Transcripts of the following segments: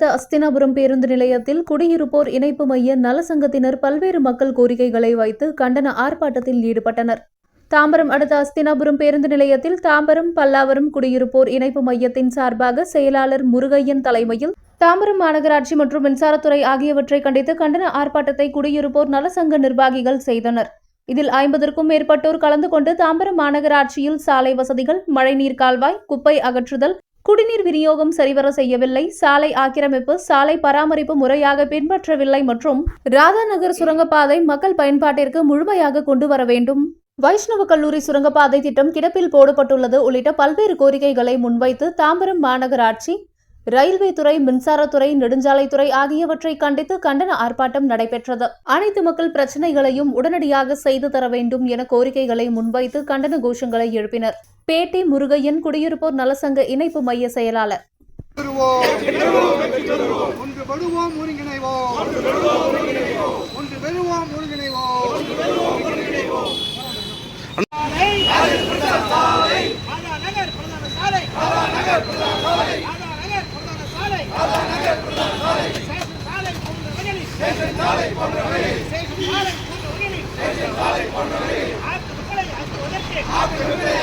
அடுத்த அஸ்தினாபுரம் பேருந்து நிலையத்தில் குடியிருப்போர் இணைப்பு மைய நலசங்கத்தினர் பல்வேறு மக்கள் கோரிக்கைகளை வைத்து கண்டன ஆர்ப்பாட்டத்தில் ஈடுபட்டனர். தாம்பரம் அடுத்த அஸ்தினாபுரம் பேருந்து நிலையத்தில் தாம்பரம் பல்லாவரம் குடியிருப்போர் இணைப்பு மையத்தின் சார்பாக செயலாளர் முருகையன் தலைமையில் தாம்பரம் மாநகராட்சி மற்றும் மின்சாரத்துறை ஆகியவற்றை கண்டித்து கண்டன ஆர்ப்பாட்டத்தை குடியிருப்போர் நலசங்க நிர்வாகிகள் செய்தனர். இதில் ஐம்பதற்கும் மேற்பட்டோர் கலந்து கொண்டு தாம்பரம் மாநகராட்சியில் சாலை வசதிகள் மழைநீர் கால்வாய் குப்பை அகற்றுதல் குடிநீர் விநியோகம் சரிவர செய்யவில்லை. சாலை ஆக்கிரமிப்பு சாலை பராமரிப்பு முறையாக பின்பற்றவில்லை மற்றும் ராதாநகர் சுரங்கப்பாதை மக்கள் பயன்பாட்டிற்கு முழுமையாக கொண்டு வர வேண்டும். வைஷ்ணவ கல்லூரி சுரங்கப்பாதை திட்டம் கிடப்பில் போடப்பட்டுள்ளது. உள்ளிட்ட பல்வேறு கோரிக்கைகளை முன்வைத்து தாம்பரம் மாநகராட்சி ரயில்வே துறை மின்சாரத்துறை நெடுஞ்சாலைத்துறை ஆகியவற்றை கண்டித்து கண்டன ஆர்ப்பாட்டம் நடைபெற்றது. அனைத்து மக்கள் பிரச்சனைகளையும் உடனடியாக செய்து தர வேண்டும் என கோரிக்கைகளை முன்வைத்து கண்டன கோஷங்களை எழுப்பினர். பேட்டி முருகையன் குடியிருப்போர் நலசங்க இணைப்பு மைய செயலாளர். ஒன்றுபடுவோம் ஒருங்கிணைவோம் ஒன்று பெறுவோம் ஒருங்கிணைவோம் நகர் பிரதான சாலை நகர் பிரதான சாலை சேஷன் சாலை போன்ற வகையில் சேஷன் சாலை போன்ற வகையில் ஆற்று மக்களை அகற்றுவதற்கு ஆற்று மக்களை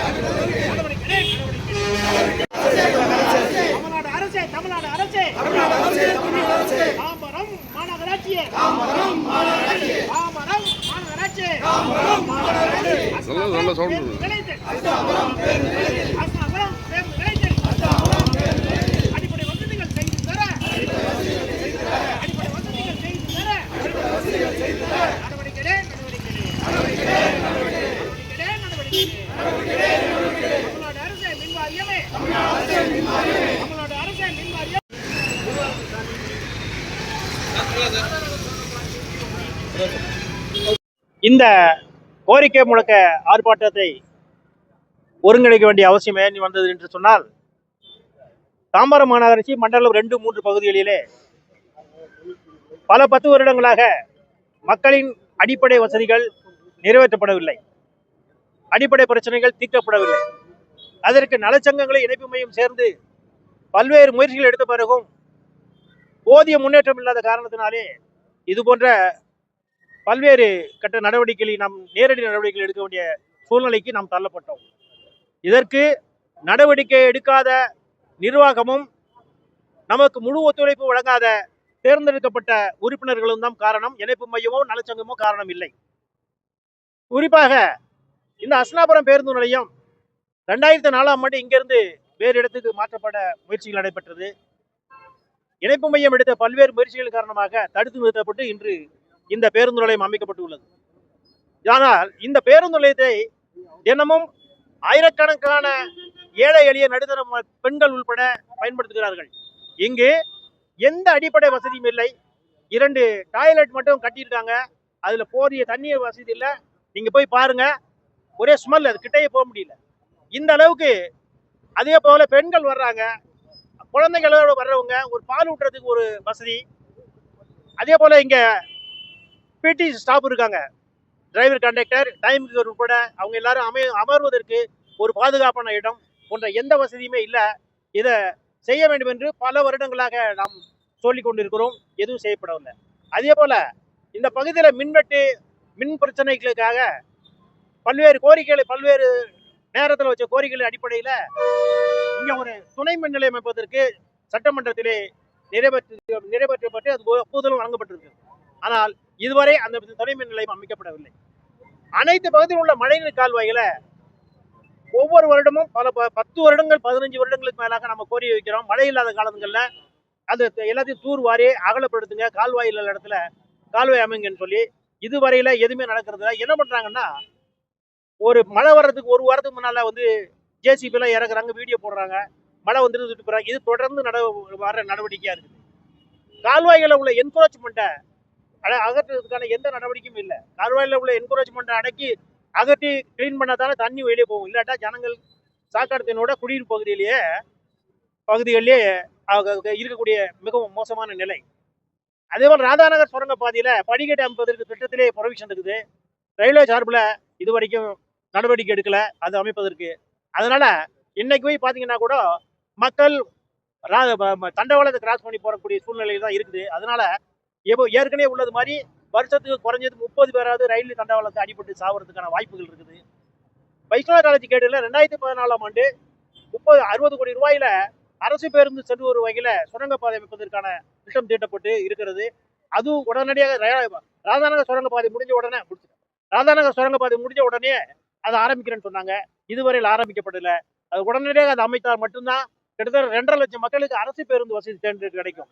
அகற்றுவதற்கு நடவடிக்கை நடவடிக்கை தமிழ்நாடு அரசே தமிழ்நாடு அரசே தாம்பரம் மாநகராட்சியே தாம்பரம் மாநகராட்சியே நல்ல நல்ல சவுண்ட் அஸ்தாபுரம் பேருந்து நிலையத்தில் அடிப்படை வசதிகள் செய்து தர அடிப்படை வசதிகள் செய்து தர நடவடிக்கைகளே நடவடிக்கைகளே நடவடிக்கைகளே நடவடிக்கைகளே தமிழ்நாடு அரசே மின் வாரியமே தமிழ்நாடு அரசே மின் வாரியம் இந்த கோரிக்கை முழக்க ஆர்ப்பாட்டத்தை ஒருங்கிணைக்க வேண்டிய அவசியம் ஏன் வந்தது என்று சொன்னால் தாம்பரம் மாநகராட்சி மண்டலம் ரெண்டு மூன்று பகுதிகளிலே பல பத்து வருடங்களாக மக்களின் அடிப்படை வசதிகள் நிறைவேற்றப்படவில்லை. அடிப்படை பிரச்சனைகள் தீர்க்கப்படவில்லை. அதற்கு நலச்சங்கங்களை இணைப்பு மையம் சேர்ந்து பல்வேறு முயற்சிகள் எடுத்த பிறகும் போதிய முன்னேற்றம் இல்லாத காரணத்தினாலே இது போன்ற பல்வேறு கட்ட நடவடிக்கைகளை நாம் நேரடி நடவடிக்கைகள் எடுக்க வேண்டிய சூழ்நிலைக்கு நாம் தள்ளப்பட்டோம். இதற்கு நடவடிக்கை எடுக்காத நிர்வாகமும் நமக்கு முழு ஒத்துழைப்பு வழங்காத தேர்ந்தெடுக்கப்பட்ட உறுப்பினர்களும் தான் காரணம். இணைப்பு மையமோ நலச்சங்கமோ காரணம் இல்லை குறிப்பாக இந்த அஸ்னாபுரம் பேருந்து நிலையம் ரெண்டாயிரத்தி நாலாம் ஆண்டு இங்கிருந்து வேறு இடத்துக்கு மாற்றப்பட முயற்சிகள் நடைபெற்றது. இணைப்பு மையம் எடுத்த பல்வேறு முயற்சிகள் காரணமாக தடுத்து நிறுத்தப்பட்டு இன்று இந்த பேருந்து நிலையம் அமைக்கப்பட்டுள்ளது. ஆனால் இந்த பேருந்து நிலையத்தை தினமும் ஆயிரக்கணக்கான ஏழை எளிய நடுத்தர பெண்கள் உள்பட பயன்படுத்துகிறார்கள். இங்கு எந்த அடிப்படை வசதியும் இல்லை. இரண்டு டாய்லெட் மட்டும் கட்டியிருக்காங்க. அதுல போதிய தண்ணீர் வசதி இல்லை. நீங்க போய் பாருங்க. ஒரே ஸ்மெல் அது. கிட்டேயே போக முடியல. இந்த அளவுக்கு அதே போல பெண்கள் வர்றாங்க. குழந்தைகளோட வர்றவங்க ஒரு பால் ஊட்டுறதுக்கு ஒரு வசதி. அதே போல இங்க பிடி ஸ்டாஃப் இருக்காங்க. டிரைவர் கண்டக்டர் டைமுக்கு உட்பட அவங்க எல்லாரும் அமை அமர்வதற்கு ஒரு பாதுகாப்பான இடம் போன்ற எந்த வசதியுமே இல்லை. இதை செய்ய வேண்டும் என்று பல வருடங்களாக நாம் சொல்லிக் கொண்டிருக்கிறோம். எதுவும் செய்யப்படவில்லை. அதே போல இந்த பகுதியில் மின்வெட்டு மின் பிரச்சனைகளுக்காக பல்வேறு கோரிக்கைகளை பல்வேறு நேரத்தில் வச்ச கோரிக்கைகள் அடிப்படையில் இங்கே ஒரு துணை மின் நிலையம் அமைப்பதற்கு சட்டமன்றத்திலே நிறைவேற்ற நிறைவேற்றப்பட்டு அது ஒப்புதலும் வழங்கப்பட்டிருக்கு. ஆனால் இதுவரை அந்த துணை மின் நிலையம் அமைக்கப்படவில்லை. அனைத்து பகுதியில் உள்ள மழைநீர் கால்வாய்களை ஒவ்வொரு வருடமும் பல ப- பத்து வருடங்கள் பதினஞ்சு வருடங்களுக்கு மேலாக நம்ம கோரி வைக்கிறோம். மழை இல்லாத காலங்களில் அது எல்லாத்தையும் தூர் வாரி அகலப்படுத்துங்க கால்வாய் இல்லாத இடத்துல கால்வாய் அமைங்கன்னு சொல்லி இதுவரையில் எதுவுமே நடக்கிறது என்ன பண்றாங்கன்னா ஒரு மழை வர்றதுக்கு ஒரு வாரத்துக்கு முன்னால வந்து ஜேசிபிலாம் இறக்குறாங்க வீடியோ போடுறாங்க. மழை வந்துட்டு விட்டு இது தொடர்ந்து நட வர நடவடிக்கையாக இருக்குது. கால்வாய்களில் உள்ள என்கரேஜ்மெண்ட்டை அகற்றுறதுக்கான எந்த நடவடிக்கையும் இல்லை. கால்வாயில் உள்ள என்கரேஜ்மெண்ட்டை அடக்கி அகற்றி க்ளீன் பண்ணாதானே தண்ணி வெளியே போகும். இல்லாட்டா ஜனங்கள் சாக்கடத்தினோட குடியிருப்பு பகுதியிலேயே பகுதிகளிலே அவங்க இருக்கக்கூடிய மிகவும் மோசமான நிலை. அதே போல் ராதாநகர் சுரங்க பாதையில் படிக்கட்டு அமைப்பதற்கு திட்டத்திலே ப்ரொவிஷன் இருக்குது. ரயில்வே சார்பில் இது வரைக்கும் நடவடிக்கை எடுக்கலை அது அமைப்பதற்கு. அதனால் இன்னைக்கு போய் பார்த்தீங்கன்னா கூட மக்கள் ரா- தண்டவாளத்தை கிராஸ் பண்ணி போகக்கூடிய சூழ்நிலையில் தான் இருக்குது. அதனால் எப்போ ஏற்கனவே உள்ளது மாதிரி வருஷத்துக்கு குறைஞ்சது முப்பது பேராவது ரயில் தண்டவாளத்தை அடிபட்டு சாவறதுக்கான வாய்ப்புகள் இருக்குது. வைஷ்ணவ காலேஜ் கேட்டுல ரெண்டாயிரத்தி பதினாலாம் ஆண்டு முப்பது அறுபது கோடி ரூபாயில அரசு பேருந்து சென்று ஒரு வகையில சுரங்கப்பாதை அமைப்பதற்கான திட்டம் தீட்டப்பட்டு இருக்கிறது. அதுவும் உடனடியாக ராதாநகர் சுரங்கப்பாதை முடிஞ்ச உடனே முடிச்சிட்டேன். ராதாநகர் சுரங்கப்பாதை முடிஞ்ச உடனே அதை ஆரம்பிக்கிறேன்னு சொன்னாங்க. இதுவரையில் ஆரம்பிக்கப்படல. அது உடனடியாக அதை அமைத்தால் மட்டும்தான் கிட்டத்தட்ட ரெண்டரை லட்சம் மக்களுக்கு அரசு பேருந்து வசதி சென்று கிடைக்கும்.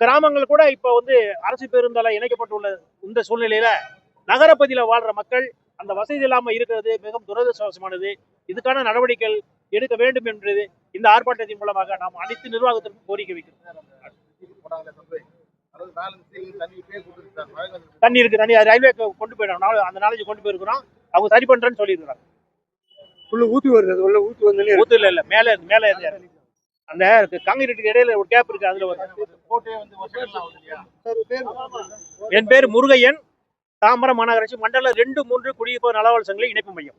கிராமங்கள் கூட இப்போ வந்து அரசு பேருந்தால இணைக்கப்பட்டுள்ள இந்த சூழ்நிலையில நகரப்பகுதியில் வாழ்ற மக்கள் அந்த வசதி இல்லாமல் இருக்கிறது மிகவும் துரதிருஷ்டவசமானது. இதுக்கான நடவடிக்கைகள் எடுக்க வேண்டும் என்பது இந்த ஆர்ப்பாட்டத்தின் மூலமாக நாம் அனைத்து நிர்வாகத்திற்கும் கோரிக்கை வைக்கிறோம். தண்ணி இருக்கு தண்ணி ரயில்வே கொண்டு போயிடும் அந்த நாளைக்கு கொண்டு போயிருக்கிறோம். அவங்க சரி பண்றேன்னு சொல்லியிருக்கிறாங்க. உள்ள ஊத்தி வருது உள்ள ஊத்தி வந்து ஊத்து இல்ல இல்ல மேல இருந்து அந்த காங்கிரீட்டுக்கு இடையில ஒரு கேப் இருக்கு அதுல என் பேர் முருகையன். தாம்பரம் மாநகராட்சி மண்டல ரெண்டு மூன்று குடியிருப்பு நலவாழ் சங்கிலி இணைப்பு மையம்.